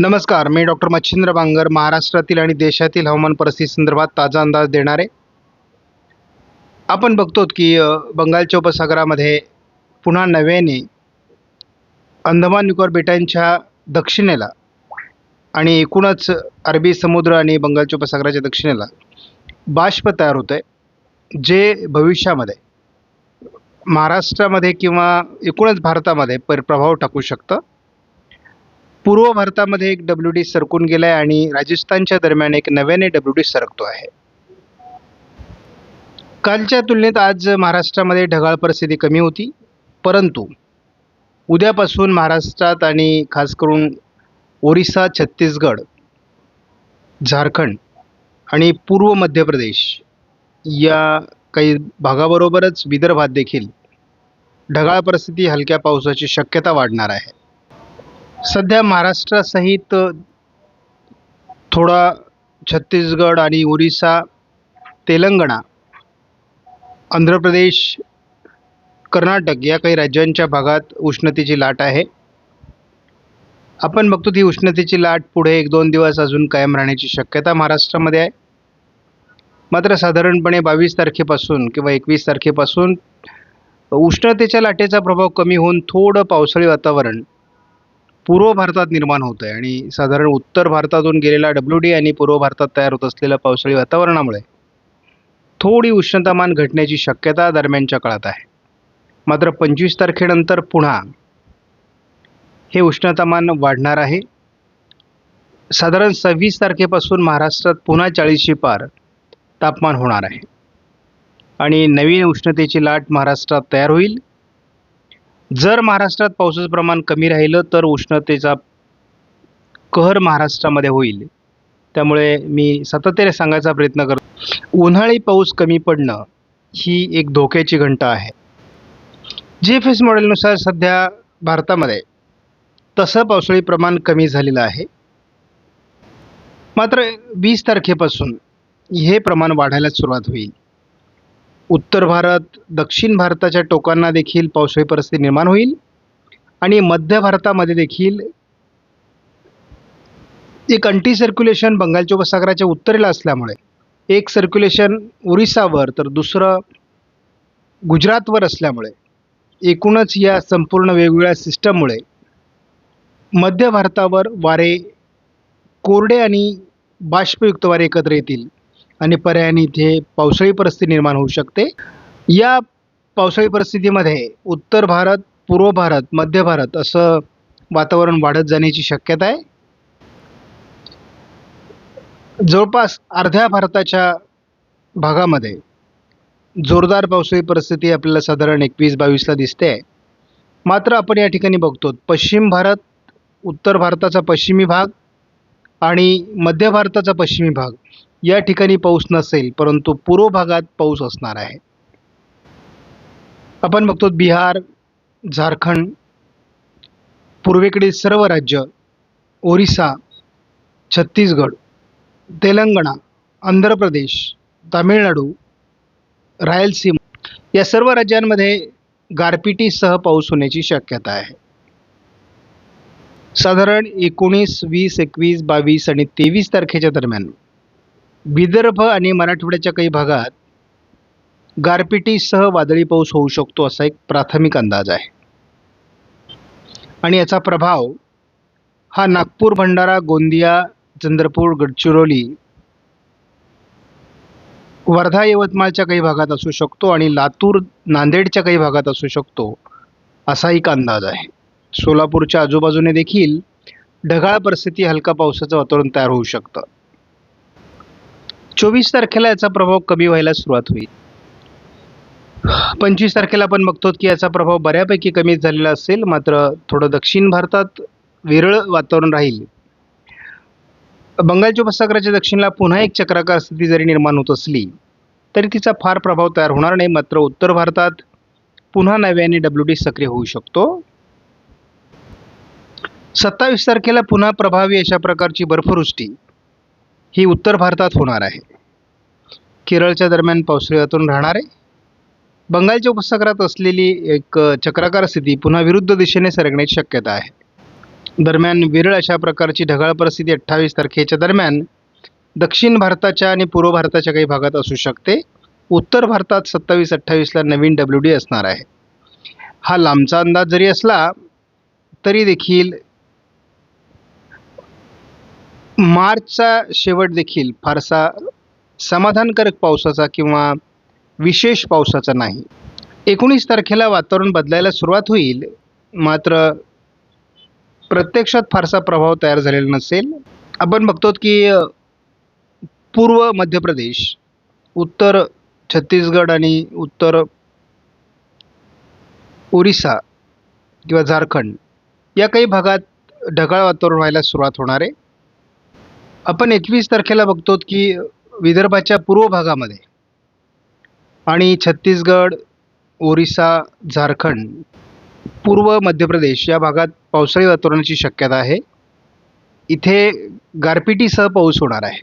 नमस्कार मी डॉक्टर मच्छिंद्र बांगर महाराष्ट्रातील आणि देशातील हवामान परिस्थिती संदर्भात ताजा अंदाज देणार. आहे आपण बघतो की बंगालच्या उपसागरामध्ये पुन्हा नव्याने अंदमान निकोबार बेटांच्या दक्षिणेला आणि एकूणच अरबी समुद्र आणि बंगालच्या उपसागराच्या दक्षिणेला बाष्प तयार होतं आहे जे भविष्यामध्ये महाराष्ट्रामध्ये किंवा एकूणच भारतामध्ये पर प्रभाव टाकू शकतं. पूर्व भारतामध्ये एक डब्ल्यू डी सरकून गेला आहे आणि राजस्थानच्या दरम्यान एक नव्याने डब्ल्यू डी सरकतो आहे. कालच्या तुलनेत आज महाराष्ट्रामध्ये ढगाळ परिस्थिती कमी होती परंतु उद्यापासून महाराष्ट्रात आणि खास करून ओरिसा छत्तीसगड झारखंड आणि पूर्व मध्य प्रदेश या काही भागाबरोबरच विदर्भात देखील ढगाळ परिस्थिती हलक्या पावसाची शक्यता वाढणार आहे. सध्या महाराष्ट्रासहित थोडा छत्तीसगड आणि ओरिसा तेलंगणा आंध्र प्रदेश कर्नाटक या काही राज्यांच्या भागात उष्णतेची लाट आहे. आपण बघतो ती उष्णतेची लाट पुढे एक दोन दिवस अजून कायम राहण्याची शक्यता महाराष्ट्रामध्ये आहे. मात्र साधारणपणे बावीस तारखेपासून किंवा एकवीस तारखेपासून उष्णतेच्या लाटेचा प्रभाव कमी होऊन थोडं पावसाळी वातावरण पूर्व भारतात निर्माण होत आहे आणि साधारण उत्तर भारतातून गेलेला डब्ल्यू डी आणि पूर्व भारतात तयार होत असलेल्या पावसाळी वातावरणामुळे थोडी उष्णतामान घटण्याची शक्यता दरम्यानच्या काळात आहे. मात्र पंचवीस तारखेनंतर पुन्हा हे उष्णतामान वाढणार आहे. साधारण सव्वीस तारखेपासून महाराष्ट्रात पुन्हा चाळीसशे पार तापमान होणार आहे. आणि नवीन उष्णतेची लाट महाराष्ट्रात तयार होईल. जर महाराष्ट्रात पावसाचं प्रमाण कमी राहिलं तर उष्णतेचा कहर महाराष्ट्रामध्ये होईल. त्यामुळे मी सातत्याने सांगायचा प्रयत्न करतो. उन्हाळी पाऊस कमी पडणं ही एक धोक्याची घंटा आहे. जी एफ एस मॉडेलनुसार सध्या भारतामध्ये तसं पावसाळी प्रमाण कमी झालेलं आहे. मात्र वीस तारखेपासून हे प्रमाण वाढायला सुरुवात होईल. उत्तर भारत दक्षिण भारताच्या टोकांना देखील पावसाळी परिस्थिती निर्माण होईल आणि मध्य भारतामध्ये देखील एक अंटी सर्क्युलेशन बंगालच्या उपसागराच्या उत्तरेला असल्यामुळे एक सर्क्युलेशन ओरिसावर तर दुसरं गुजरातवर असल्यामुळे एकूणच या संपूर्ण वेगवेगळ्या सिस्टममुळे मध्य भारतावर वारे कोरडे आणि बाष्पयुक्त वारे एकत्र येतील. आणि पर्यायाने इथे पावसाळी परिस्थिती निर्माण होऊ शकते. या पावसाळी परिस्थितीमध्ये उत्तर भारत पूर्व भारत मध्य भारत असं वातावरण वाढत जाण्याची शक्यता आहे. जवळपास अर्ध्या भारताच्या भागामध्ये जोरदार पावसाळी परिस्थिती आपल्याला साधारण एकवीस बावीसला दिसते आहे. मात्र आपण या ठिकाणी बघतो पश्चिम भारत उत्तर भारताचा पश्चिमी भाग आणि मध्य भारताचा पश्चिमी भाग या ठिकाणी पाऊस नसेल परंतु पूर्व भागात पाऊस असणार आहे. आपण बघतो बिहार झारखंड पूर्वेकडील सर्व राज्य ओरिसा छत्तीसगड तेलंगणा आंध्र प्रदेश तामिळनाडू रायलसीमा या सर्व राज्यांमध्ये गारपिटीसह पाऊस होण्याची शक्यता आहे. साधारण एकोणीस वीस एकवीस बावीस आणि तेवीस तारखेच्या दरम्यान विदर्भ आणि मराठवाड्याच्या काही भागात गारपिटीसह वादळी पाऊस होऊ शकतो असा एक प्राथमिक अंदाज आहे. आणि याचा प्रभाव हा नागपूर भंडारा गोंदिया चंद्रपूर गडचिरोली वर्धा यवतमाळच्या काही भागात असू शकतो आणि लातूर नांदेडच्या काही भागात असू शकतो असा एक अंदाज आहे. सोलापूरच्या आजूबाजूने देखील ढगाळ परिस्थिती हलका पावसाचं वातावरण तयार होऊ शकतं. चोवीस तारखेला याचा प्रभाव कमी व्हायला सुरुवात होईल. पंचवीस तारखेला आपण बघतो की याचा प्रभाव बऱ्यापैकी कमी झालेला असेल मात्र थोडं दक्षिण भारतात विरळ वातावरण राहील. बंगालच्या उपसागराच्या दक्षिणेला पुन्हा एक चक्राकार स्थिती जरी निर्माण होत असली तरी तिचा फार प्रभाव तयार होणार नाही मात्र उत्तर भारतात पुन्हा नव्याने डब्ल्यू डी सक्रिय होऊ शकतो. सत्तावीस तारखेला पुन्हा प्रभावी अशा प्रकारची बर्फवृष्टी ही उत्तर भारतात होणार आहे. केरळच्या दरम्यान पावसाळी वातावरण राहणार. आहे बंगालच्या उपसागरात असलेली एक चक्राकार स्थिती पुन्हा विरुद्ध दिशेने सरकण्याची शक्यता आहे. दरम्यान विरळ अशा प्रकारची ढगाळ परिस्थिती अठ्ठावीस तारखेच्या दरम्यान दक्षिण भारताच्या आणि पूर्व भारताच्या काही भागात असू शकते. उत्तर भारतात सत्तावीस अठ्ठावीसला नवीन डब्ल्यू डी असणार आहे. हा लांबचा अंदाज जरी असला तरी देखील मार्चचा शेवट देखील फारसा समाधानकारक पावसाचा किंवा विशेष पावसाचा नाही. एकोणीस तारखेला वातावरण बदलायला सुरुवात होईल मात्र प्रत्यक्षात फारसा प्रभाव तयार झालेला नसेल. आपण बघतो की पूर्व मध्य प्रदेश उत्तर छत्तीसगड आणि उत्तर ओरिसा किंवा झारखंड या काही भागात ढगाळ वातावरण व्हायला सुरुवात होणार आहे. आपण एकवीस तारखेला बघतो की विदर्भाच्या पूर्व भागामध्ये. आणि छत्तीसगड ओरिसा झारखंड पूर्व मध्य प्रदेश या भागात पावसाळी वातावरणाची शक्यता आहे. इथे गारपिटीसह पाऊस होणार आहे.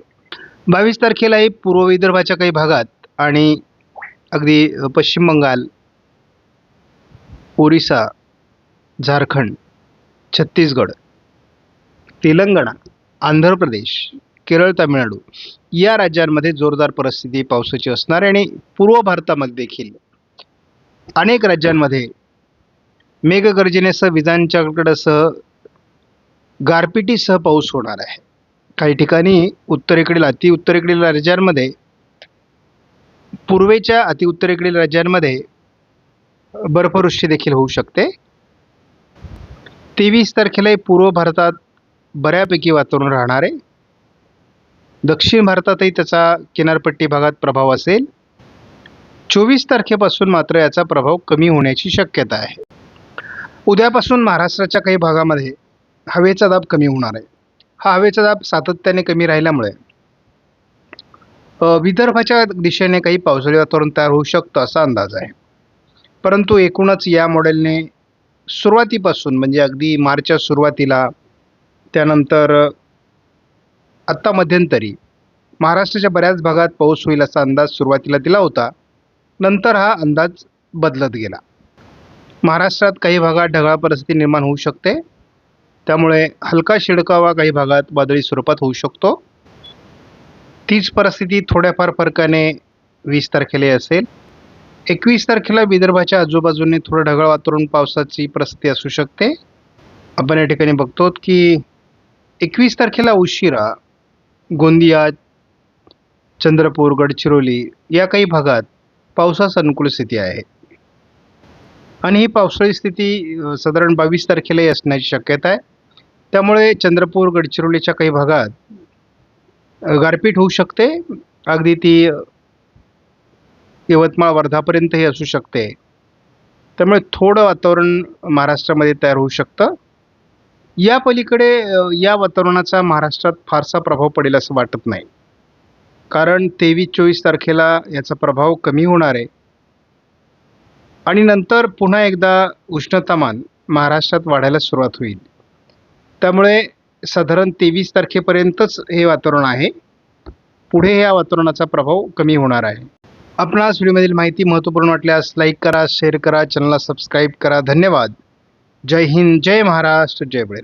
बावीस तारखेलाही पूर्व विदर्भाच्या काही भागात आणि अगदी पश्चिम बंगाल ओरिसा झारखंड छत्तीसगड तेलंगणा आंध्र प्रदेश केरळ तामिळनाडू या राज्यांमध्ये जोरदार परिस्थिती पावसाची असणार आणि पूर्व भारतामध्ये देखील. अनेक राज्यांमध्ये मेघगर्जनेसह विजांच्या गारपिटीसह पाऊस होणार आहे. काही ठिकाणी उत्तरेकडील अतिउत्तरेकडील राज्यांमध्ये पूर्वेच्या अतिउत्तरेकडील राज्यांमध्ये बर्फवृष्टी देखील होऊ शकते. तेवीस तारखेलाही पूर्व भारतात बऱ्यापैकी वातावरण राहणार आहे. दक्षिण भारतातही त्याचा किनारपट्टी भागात प्रभाव असेल. चोवीस तारखेपासून मात्र याचा प्रभाव कमी होण्याची शक्यता आहे. उद्यापासून महाराष्ट्राच्या काही भागामध्ये हवेचा दाब कमी होणार आहे. हा हवेचा दाब सातत्याने कमी राहिल्यामुळे विदर्भाच्या दिशेने काही पावसाळी वातावरण तयार होऊ शकतं असा अंदाज आहे. परंतु एकूणच या मॉडेलने सुरुवातीपासून म्हणजे अगदी मार्चच्या सुरुवातीला त्यानंतर आत्ता मध्यंतरी महाराष्ट्राच्या बऱ्याच भागात पाऊस होईल असा अंदाज सुरुवातीला दिला होता. नंतर हा अंदाज बदलत गेला. महाराष्ट्रात काही भागात ढगाळ परिस्थिती निर्माण होऊ शकते. त्यामुळे हलका शिडकावा काही भागात वादळी स्वरूपात होऊ शकतो. तीच परिस्थिती थोड्याफार फरकाने वीस तारखेला असेल. एकवीस तारखेला विदर्भाच्या आजूबाजूने थोडं ढगाळ वातावरण पावसाची परिस्थिती असू शकते. आपण या ठिकाणी बघतो की एकवीस तारखेला उशिरा गोंदिया चंद्रपूर गडचिरोली या काही भागात पावसास अनुकूल स्थिती आहे. आणि ही पावसाळी स्थिती साधारण बावीस तारखेलाही असण्याची शक्यता आहे. त्यामुळे चंद्रपूर गडचिरोलीच्या काही भागात गारपीट होऊ शकते. अगदी ती यवतमाळ वर्धापर्यंतही असू शकते. त्यामुळे थोडं वातावरण महाराष्ट्रामध्ये तयार होऊ शकतं. या पलीकडे या वातावरणाचा महाराष्ट्रात फारसा प्रभाव पडेल असं वाटत नाही. कारण तेवीस चोवीस तारखेला याचा प्रभाव कमी होणार आहे. आणि नंतर पुन्हा एकदा उष्णतामान महाराष्ट्रात वाढायला सुरुवात होईल. त्यामुळे साधारण तेवीस तारखेपर्यंतच हे वातावरण आहे. पुढे या वातावरणाचा प्रभाव कमी होणार आहे. आपणास व्हिडिओमधील माहिती महत्त्वपूर्ण वाटल्यास लाईक करा शेअर करा चॅनलला सबस्क्राईब करा. धन्यवाद. जय हिंद जय महाराष्ट्र जय बळे